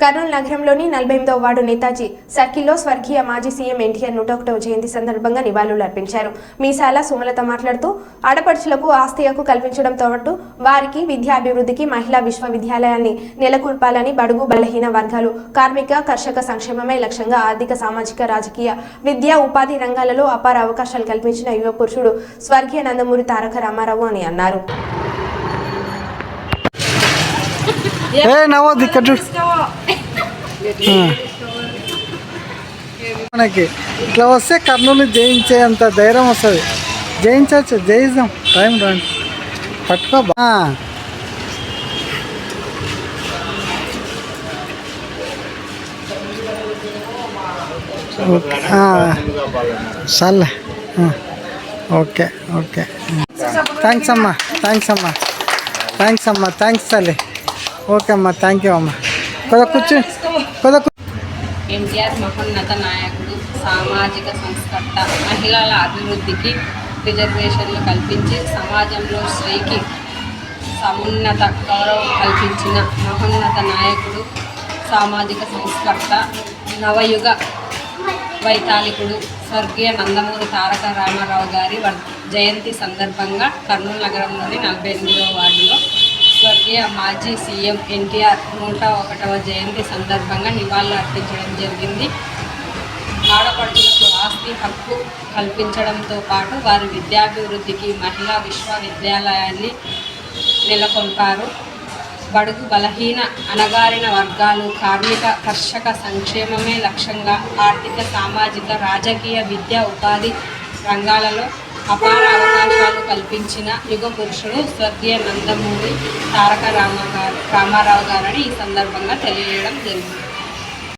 కర్నూలు నగరంలోని నలభై ఎనిమిదవ వార్డు నేతాజీ సర్కిల్లో స్వర్గీయ మాజీ సీఎం ఎన్టీఆర్ నూట ఒకటవ జయంతి సందర్భంగా నివాళులు అర్పించారు. మీసాల సుమలత మాట్లాడుతూ ఆడపడుచులకు ఆస్తి హక్కు కల్పించడంతో పాటు వారికి విద్యాభివృద్ధికి మహిళా విశ్వవిద్యాలయాన్ని నెలకొల్పాలని బడుగు బలహీన వర్గాలు కార్మిక కర్షక సంక్షేమమే లక్ష్యంగా ఆర్థిక సామాజిక రాజకీయ విద్యా ఉపాధి రంగాలలో అపార అవకాశాలు కల్పించిన యువ పురుషుడు స్వర్గీయ నందమూరి తారక రామారావు అని అన్నారు. ఏ నవ్వద్దు ఇక్కడ చూడు. మనకి ఇట్లా వస్తే కర్నూలు జయించే అంత ధైర్యం వస్తుంది. జయించవచ్చు జయిద్దాం టైం రండి. పట్టుకో బా. సర్లే. Okay okay. థ్యాంక్స్ అమ్మా థ్యాంక్స్ అమ్మా. థ్యాంక్స్ అమ్మా థ్యాంక్స్ తల్లి. ఓకే అమ్మా థ్యాంక్ యూ అమ్మా. కొద్దిగా కూర్చో కొద్దిగా ఎన్టీఆర్ మహోన్నత నాయకుడు సామాజిక సంస్కర్త మహిళల అభివృద్ధికి రిజర్వేషన్లు కల్పించి సమాజంలో స్త్రీకి సమున్నత గౌరవం కల్పించిన మహోన్నత నాయకుడు సామాజిక సంస్కర్త నవయుగ వైతాళికుడు స్వర్గీయ నందమూరి తారక రామారావు గారి వర్- జయంతి సందర్భంగా కర్నూలు నగరంలోని నలభై ఎనిమిదవ వార్డులో స్వర్గీయ మాజీ సీఎం ఎన్టీఆర్ నూట ఒకటవ జయంతి సందర్భంగా నివాళులు అర్పించడం జరిగింది. ఆడపడుతులకు ఆస్తి హక్కు కల్పించడంతో పాటు వారి విద్యాభివృద్ధికి మహిళా విశ్వవిద్యాలయాన్ని నెలకొల్పారు. బడుగు బలహీన అణగారిన వర్గాలు కార్మిక కర్షక సంక్షేమమే లక్ష్యంగా ఆర్థిక సామాజిక రాజకీయ విద్యా ఉపాధి రంగాలలో అపార అవకాశాలు కల్పించిన యుగ పురుషుడు స్వర్గీయ నందమూరి తారక రామ గారు రామారావు గారని ఈ సందర్భంగా తెలియజేయడం జరిగింది.